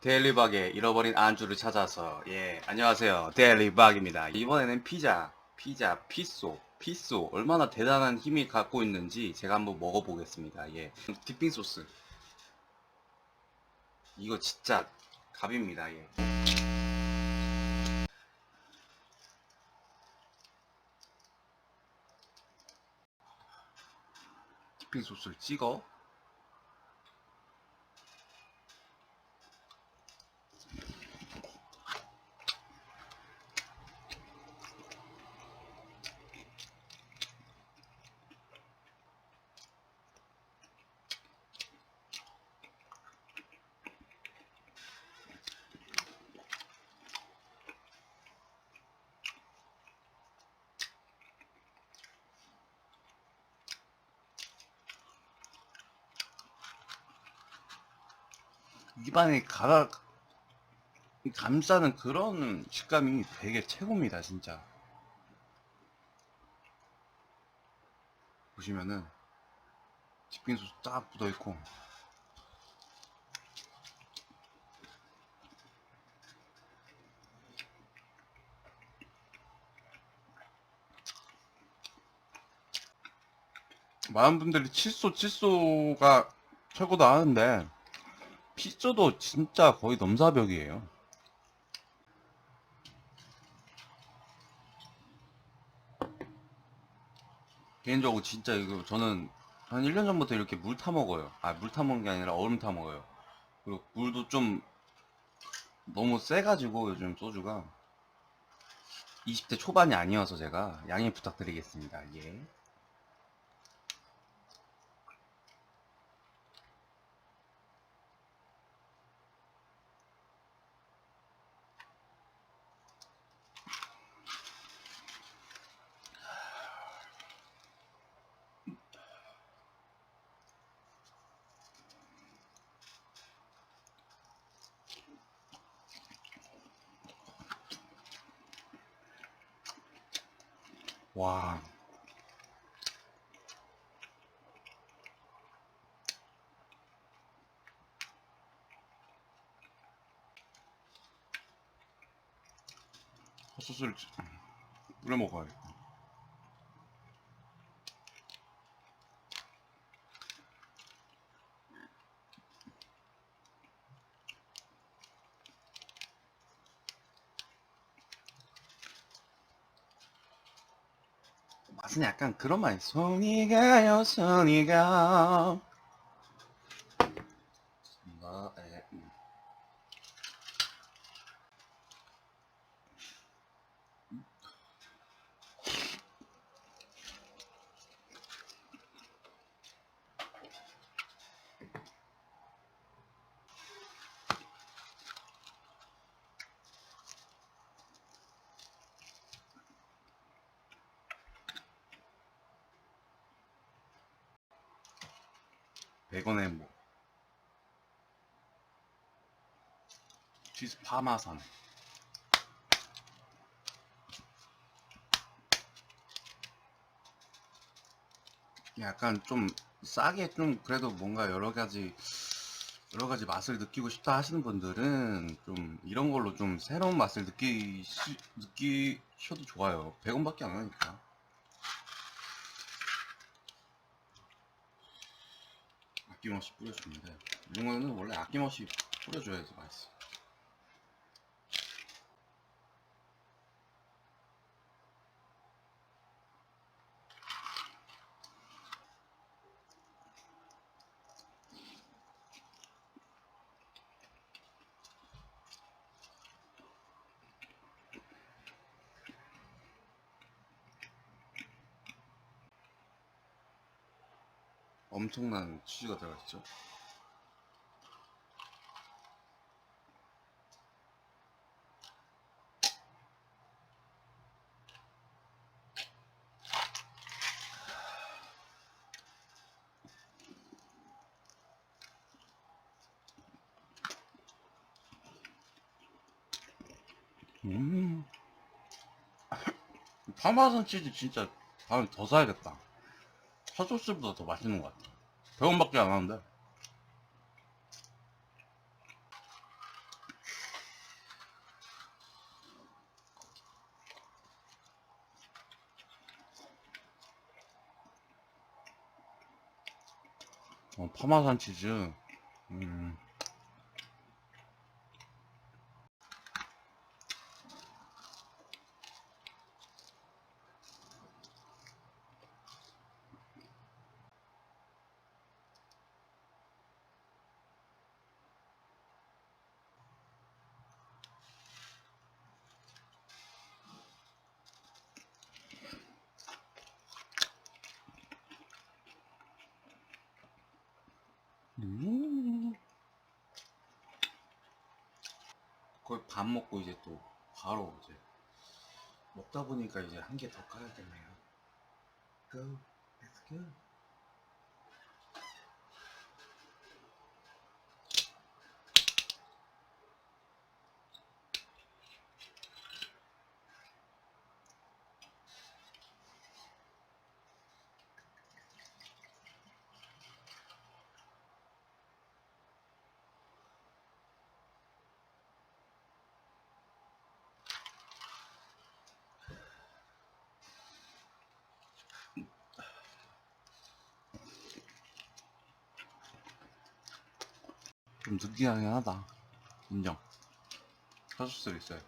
데일리박의 잃어버린 안주를 찾아서 예 안녕하세요. 데일리박입니다. 이번에는 피자 피자 피소 피소 얼마나 대단한 힘이 갖고 있는지 제가 한번 먹어보겠습니다. 예. 디핑 소스. 이거 진짜 갑입니다. 예. 디핑 소스를 찍어 입안에 가라 감싸는 그런 식감이 되게 최고입니다 진짜. 보시면은 치킨소스 딱 묻어있고. 많은 분들이 칠소 칠소가 최고다 하는데 피조도 진짜 거의 넘사벽이에요. 개인적으로 진짜 이거 저는 한 1년 전부터 이렇게 물 타 먹어요. 아, 물 타 먹는 게 아니라 얼음 타 먹어요. 그리고 물도 좀 너무 세가지고 요즘 소주가 20대 초반이 아니어서 제가 양해 부탁드리겠습니다. 예. 와. 헛소스를 뿌려 먹어야겠다. 약간 그런 맛이 손이 가요 손이 가 100원에 뭐 치즈 파마산 약간 좀 싸게 좀 그래도 뭔가 여러 가지 여러 가지 맛을 느끼고 싶다 하시는 분들은 좀 이런 걸로 좀 새로운 맛을 느끼시, 느끼셔도 좋아요. 100원밖에 안 하니까. 아낌없이 뿌려주는데 이런 거는 원래 아낌없이 뿌려줘야지 맛있어. 엄청난 치즈가 들어가 있죠. 음. 파마산 치즈 진짜 다음에 더 사야겠다. 핫소스보다 더 맛있는 것 같아. 병원밖에 안 하는데. 어, 파마산 치즈. 음. 음. 거의 밥 먹고 이제 또 바로 이제 먹다 보니까 이제 한 개 더 까야겠네요. Go, let's go. 좀 느끼하긴 하다. 인정. 사수스 있어요.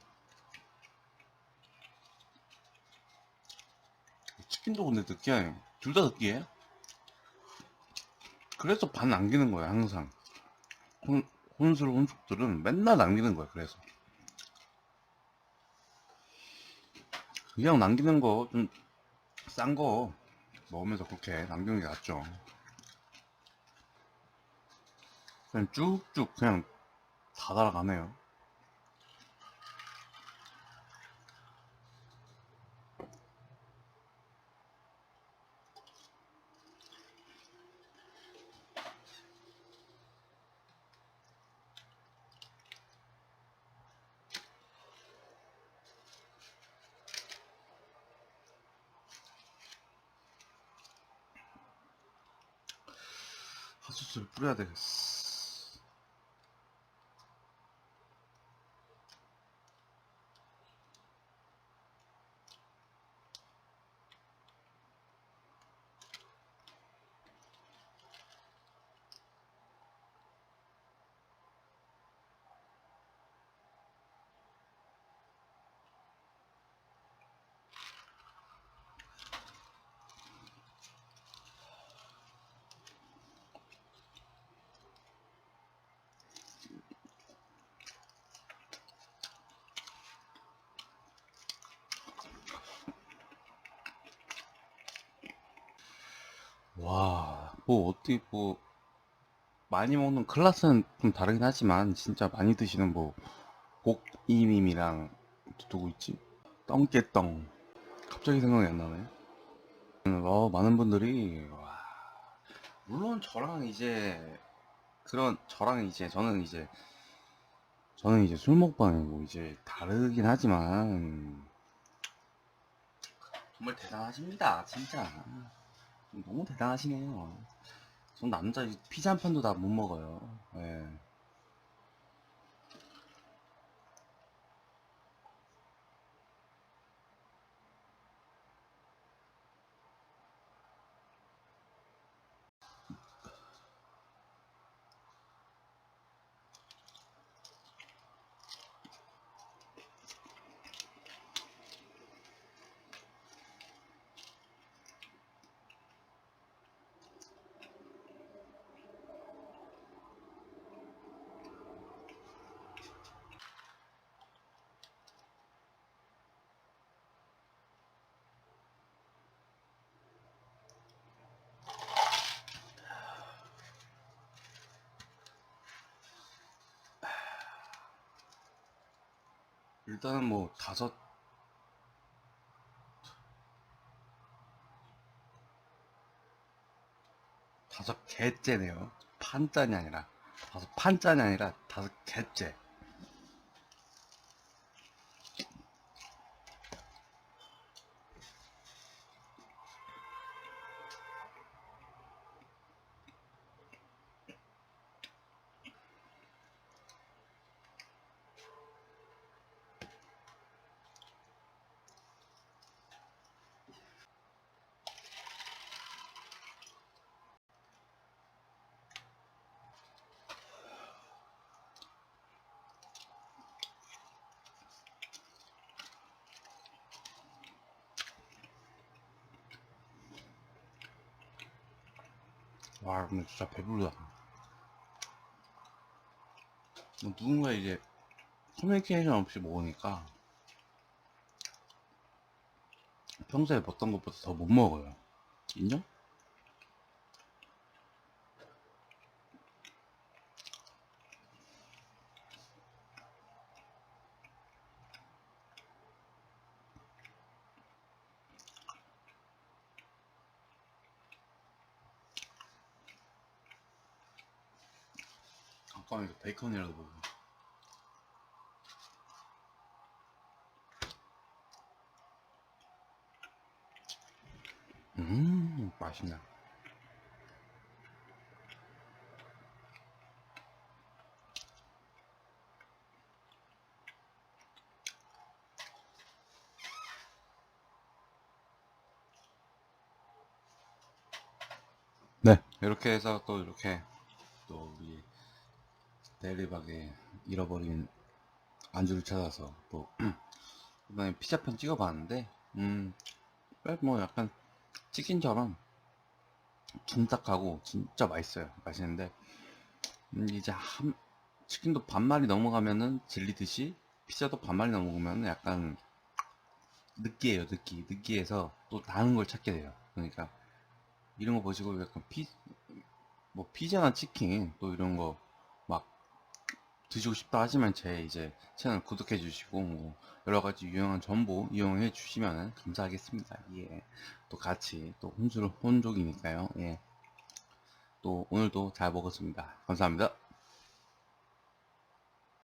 치킨도 근데 느끼해요. 둘 다 느끼해요. 그래서 반 남기는 거예요, 항상. 혼, 혼술, 혼숙들은 맨날 남기는 거예요, 그래서. 그냥 남기는 거, 좀, 싼 거 먹으면서 그렇게 남기는 게 낫죠. 그냥 쭉쭉 그냥 다 달아가네요. 핫소스를 뿌려야 되겠어. 와, 뭐 어떻게 뭐 많이 먹는 클라스는 좀 다르긴 하지만 진짜 많이 드시는 뭐 복이님이랑 또 누구 있지? 떵깨떵 갑자기 생각이 안 나네. 음, 어, 많은 분들이 와, 물론 저랑 이제 그런 저랑 이제 저는 이제 저는 이제 술 먹방이고 이제 다르긴 하지만 정말 대단하십니다, 진짜. 너무 대단하시네요. 전 남자 피자 한 판도 다 못 먹어요. 예. 일단은 뭐 다섯 다섯 개째네요. 판짠이 아니라 다섯 판짠이 아니라 다섯 개째. 와, 근데 진짜 배부르다. 누군가 이제 커뮤니케이션 없이 먹으니까 평소에 먹던 것보다 더 못 먹어요. 인정? 이거 베이컨이라도 먹어. 음, 맛있네. 네. 이렇게 해서 또 이렇게 대리박에 잃어버린 안주를 찾아서 또 이번에 피자편 찍어봤는데 음뭐 약간 치킨처럼 둔탁하고 진짜 맛있어요 맛있는데. 음, 이제 한 치킨도 반말이 넘어가면은 질리듯이 피자도 반말이 넘어가면 약간 느끼해요 느끼 느끼해서 또 다른 걸 찾게 돼요. 그러니까 이런 거 보시고 약간 피 뭐 피자나 치킨 또 이런 거막 드시고 싶다 하시면 제 이제 채널 구독해 주시고 뭐 여러 가지 유용한 정보 이용해 주시면 감사하겠습니다. 예. 또 같이 또 혼줄 혼족이니까요. 예. 또 오늘도 잘 먹었습니다. 감사합니다.